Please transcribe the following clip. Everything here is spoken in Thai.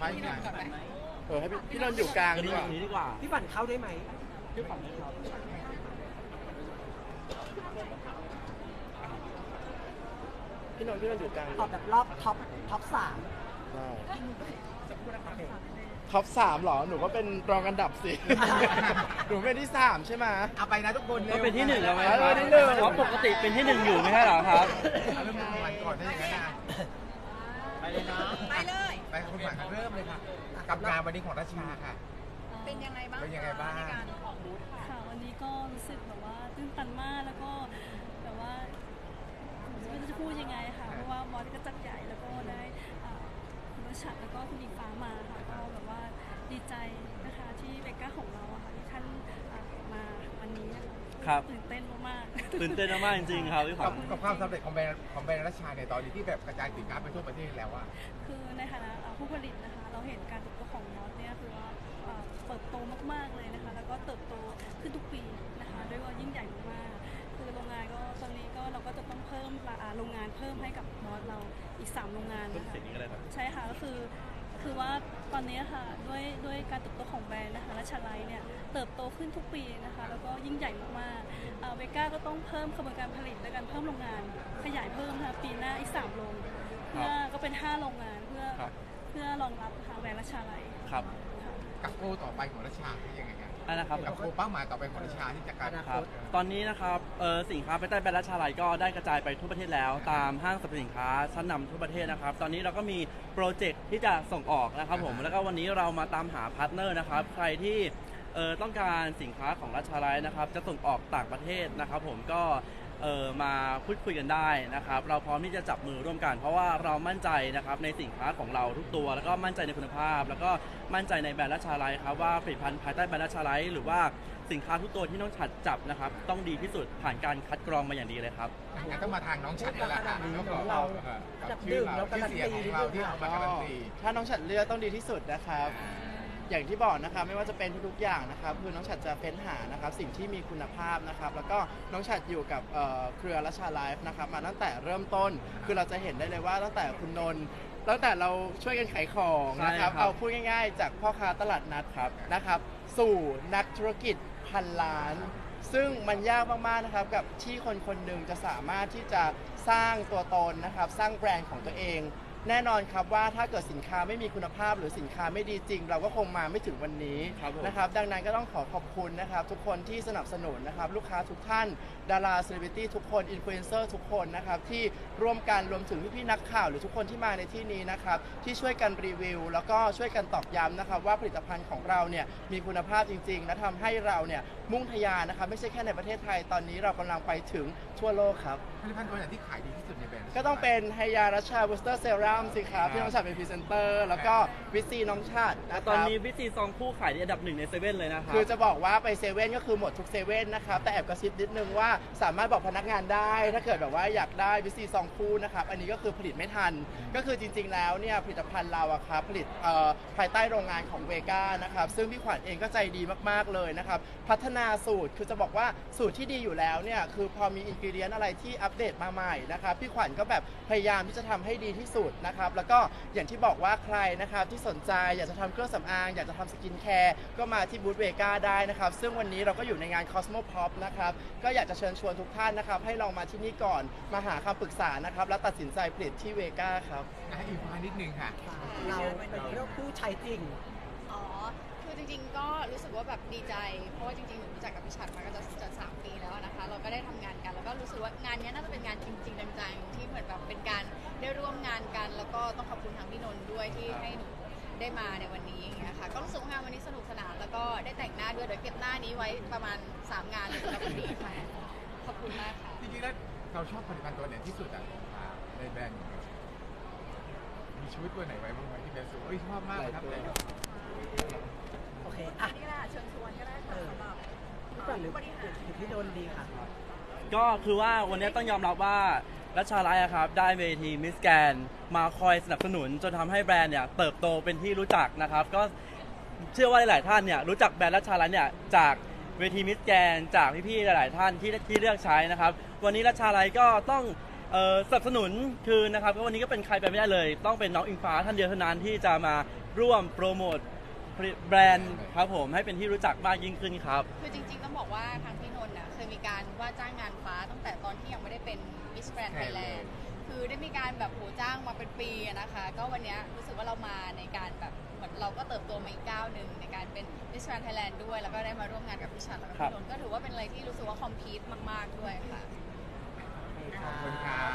ไปงานเออให้พี่พี่นนท์อยู่กลางอันดีนี้กว่าอันนี้ดีกว่า พี่ฝันเข้าได้ไหมพี่ฝันได้ครับพี่นนท์พี่นนท์อยู่กลางตอบแบบรอบท็อปท็อปสามได้ท็อปสามเหรอ หนูก็เป็นรองอันดับสิ หนูเป็นที่สามใช่ไหม เอาไปนะทุกคนก็เป็นที่หนึ่งแล้วไหมเออที่หนึ่งเพราะปกติเป็นที่หนึ่งอยู่ไม่ใช่เหรอครับ เอาเริ่มคุณหวานก่อนถ้าอย่างนั้นนะไปเลยเนาะไปเลย ไปคุณหวานเริ่มเลยค่ะกับงานวันนี้ของราชาค่ะ เป็นยังไงบ้างเป็นยังไงบ้างในการออกบูธค่ะค่ะ วันนี้ก็รู้สึกแบบว่าตื้นตันมากแล้วก็แบบว่าไม่รู้จะพูดยังไงค่ะเพราะว่าบอสก็จัดใหญ่แล้วก็ได้อ่าคุณวชัดแล้วก็คุณอิงฟ้ามาค่ะก็แบบว่าดีใจนะคะที่เบกก้าของเราอะค่ะที่ท่านอ่ามาวันนี้นะคะครับตื่นเต้นมากๆตื่นเต้นมากๆจริงๆครับพี่ขวักับญกับความสำเร็จของแบรนด์ของแบรนด์ราชาเนี่ยตอนนี้ที่แบบกระจายสินค้าไปทั่วประเทศแล้วอะคือในฐานะเอ่อ ผู้ผลิตนะคะ เราเห็นการเติบโตของมอสเนี่ยคือว่าเอ่อเติบโตมากๆเลยนะคะ แล้วก็เติบโตขึ้นทุกปีนะคะด้วยว่ายิ่งใหญ่มากๆคือโรงงานก็ตอนนี้ก็เราก็จะต้องเพิ่มราอ่าโรงงานเพิ่มให้กับมอสเราอีก 3 โรงงานต้นนะคะเสียงนี้ก็ได้ครับใช่ค่ะก็คือคือว่าตอนนี้ค่ะด้วยด้วยการเติบโตของแบรนด์นะคะและชาไลท์เนี่ยเติบโตขึ้นทุกปีนะคะ แล้วก็ยิ่งใหญ่มากๆเวก้าก็ต้องเพิ่มกระบวนการผลิตและการเพิ่มโรงงานขยายเพิ่มนะคะปีหน้าอีก3โรงเพื่อก็เป็น 5 โรงงานเพื่อครับเพื่อรองรับทางแบรนด์และชาไลท์ครับค่ะกับโกต่อไปของราชาเป็นยังไงกันอันนะครับ กับโกเป้าหมายต่อไปของราชาที่จะการครับตอนนี้นะครับเอ่อสินค้าภายใต้แบรนด์ราชาลัยก็ได้กระจายไปทั่วประเทศแล้ว ตามห้างสรรพสินค้าชั้นนำทั่วประเทศนะครับ ตอนนี้เราก็มีโปรเจกต์ที่จะส่งออกนะครับผมแล้วก็วันนี้เรามาตามหาพาร์ทเนอร์นะครับใครที่เอ่อต้องการสินค้าของราชาลัยนะครับ จะส่งออกต่างประเทศนะครับ ผมก็ เออมาพูดคุยกันได้นะครับ เราพร้อมที่จะจับมือร่วมกัน เพราะว่าเรามั่นใจนะครับในสินค้าของเราทุกตัว แล้วก็มั่นใจในคุณภาพ แล้วก็มั่นใจในแบรนด์ราชาลัยครับว่าผลิตภัณฑ์ภายใต้แบรนด์ราชาลัยหรือว่าสินค้าทุกตัวที่น้องฉัดจับนะครับ ต้องดีที่สุดผ่านการคัดกรองมาอย่างดีเลยครับ งั้นต้องมาทางน้องฉัดแล้วล่ะค่ะของของเราเราจักับบชื่อดื่มเราแล้วชื่การัอนเสียงตีของเราที่เอามาการันตี ถ้าน้องฉัดเลือกต้องดีที่สุดนะครับ อย่างที่บอกนะครับไม่ว่าจะเป็นทุกๆอย่างนะครับคือน้องฉัดจะเฟ้นหานะครับสิ่งที่มีคุณภาพนะครับแล้วก็น้องฉัดอยู่กับเอ่อเครือรัชาไลฟ์นะครับมาตั้งแต่เริ่มต้นคือเราจะเห็นได้เลยว่าตั้งแต่คุณนนท์ตั้งแต่เราช่วยกันขายของนะครับ ใช่ครับ เอาพูดง่าย ๆ จากพ่อค้าตลาดนัดครับนะครับ สู่นักธุรกิจพันล้าน ซึ่งมันยากมากๆนะครับกับที่คนคนหนึ่งจะสามารถที่จะสร้างตัวตนนะครับ สร้างแบรนด์ของตัวเอง แน่นอนครับว่าถ้าเกิดสินค้าไม่มีคุณภาพหรือสินค้าไม่ดีจริง เราก็คงมาไม่ถึงวันนี้ครับผม นะครับ ดังนั้นก็ต้องขอขอบคุณนะครับ ทุกคนที่สนับสนุนนะครับลูกค้าทุกท่าน ดาราเซเลบริตี้ทุกคนอินฟลูเอนเซอร์ทุกคนนะครับที่ร่วมกันรวมถึงพี่ๆนักข่าว หรือทุกคนที่มาในที่นี้นะครับที่ช่วยกันรีวิว แล้วก็ช่วยกันตอกย้ำนะครับว่าผลิตภัณฑ์ของเราเนี่ยมีคุณภาพจริงๆและทำให้เราเนี่ยมุ่งทะยานนะครับไม่ใช่แค่ในประเทศไทยตอนนี้เรากำลังไปถึงทั่วโลกครับ ผลิตภัณฑ์ตัวไหนที่ขายดีที่สุดในแบรนด์ก็ต้องเป็นไฮยารัชชาบูสเตอร์เซรั่มสิครับที่น้องฉัดเป็นพรีเซนเตอร์ แล้วก็วิตซีน้องชัดนะครับตอนนี้วิซีซองคู่ขายในอันดับหนึ่งในเซเว่นเลยนะครับ คือจะบอกว่าไปเซเว่นก็คือหมดทุกเซเว่นนะครับ แต่แอบกระซิบนิดนึงว่าสามารถบอกพนักงานได้ ถ้าเกิดแบบว่าอยากได้วิซีซองคู่นะครับ อันนี้ก็คือผลิตไม่ทัน ก็คือจริง ๆ แล้วเนี่ยผลิตภัณฑ์เราอะครับผลิตเอ่อภายใต้โรงงานของเวก้านะครับ ซึ่งพี่ขวัญเองก็ใจดีมากๆเลยนะครับ พัฒนาสูตรคือจะบอกว่าสูตรที่ดีอยู่แล้วเนี่ยคือพอมีอินกิเดียนอะไรที่อัปเดตมาใหม่นะครับพี่ขวัญก็แบบพยายามที่จะทำให้ดีที่สุดนะครับ แล้วก็อย่างที่บอกว่าใครนะครับที่สนใจอยากจะทำเครื่องสำอาง อยากจะทำสกินแคร์ก็มาที่บูธเวก้าได้นะครับ ซึ่งวันนี้เราก็อยู่ในงาน Cosmo Pop นะครับ ก็อยากจะเชิญชวนทุกท่านนะครับ ให้ลองมาที่นี่ก่อนมาหาคำปรึกษานะครับ แล้วตัดสินใจผลิตที่เวก้าครับนะอีกประมาณนิดนึงค่ะ เราเป็นเรื่องผู้ใช้จริงอ๋อคือจ ริง ๆ ก็รู้สึกว่าแบบดีใจ เพราะว่าจริงๆหนูรู้จักกับพี่ชัดมาก็จะจะสามปีแล้วนะคะ เราก็ได้ทำงานกัน แล้วก็รู้สึกว่างานเนี้ยน่าจะเป็นงานจริงๆจังๆที่เหมือนแบบเป็นการได้ร่วมงานกัน แล้วก็ต้องขอบคุณทางพี่นนท์ด้วยที่ให้หนูได้มาในวันนี้อย่างเงี้ยค่ะ ก็รู้สึกว่างานวันนี้สนุกสนาน แล้วก็ได้แต่งหน้าด้วย เดี๋ยวเก็บหน้านี้ไว้ประมาณ3งานเลยสำหรับวันนี้ค่ะ ขอบคุณมากค่ะ จริงๆแล้วเราชอบผลิตภัณฑ์ตัวไหนที่สุดอะอ่าในแบรนด์ของเรามีชุดตัวไหนไว้บ้างไหมที่เป็นสูเอ้ยชอบมากประทับใจโอ เคอะนี่แหละเชิญชวนก็ได้เอค่ะอสำหรับพี่ฝันหรือผู้บริหารหรือพี่โดนดีค่ะ ก็คือว่าวันนี้ต้องยอมรับว่ารัชชาไลท์อะครับ ได้เวทีมิสแกนมาคอยสนับสนุน จนทำให้แบรนด์เนี่ยเติบโตเป็นที่รู้จักนะครับ ก็เชื่อว่าหลาย ๆ ท่านเนี่ยรู้จักแบรนด์รัชชาไลท์เนี่ยจากเวทีมิสแกนจากพี่ ๆ หลาย ๆ ท่านที่ที่เลือกใช้นะครับ วันนี้รัชชาไลท์ก็ต้องเอ่อสนับสนุนคือนะครับก็วันนี้ก็เป็นใครไปไม่ได้เลย ต้องเป็นน้องอิงฟ้าท่านเดียวเท่านั้นที่จะมาร่วมโปรโมทผลิต แบรนด์ครับผมให้เป็นที่รู้จักมากยิ่งขึ้นครับ คือจริงๆต้องบอกว่าทางพี่นนท์น่ะเคยมีการว่าจ้างงานฟ้าตั้งแต่ตอนที่ยังไม่ได้เป็นมิสแกรนด์ไทยแลนด์คือได้มีการแบบโหจ้างมาเป็นปีอะนะคะ ก็วันเนี้ยรู้สึกว่าเรามาในการแบบเหมือนเราก็เติบโตมาอีกก้าวหนึ่งในการเป็นมิสแกรนด์ไทยแลนด์ด้วย แล้วก็ได้มาร่วมงานกับพี่ชัดแล้วก็ครับพี่นนท์ก็ถือว่าเป็นอะไรที่รู้สึกว่าคอมพีทมาก ๆด้วยค่ะ ขอบคุณครับ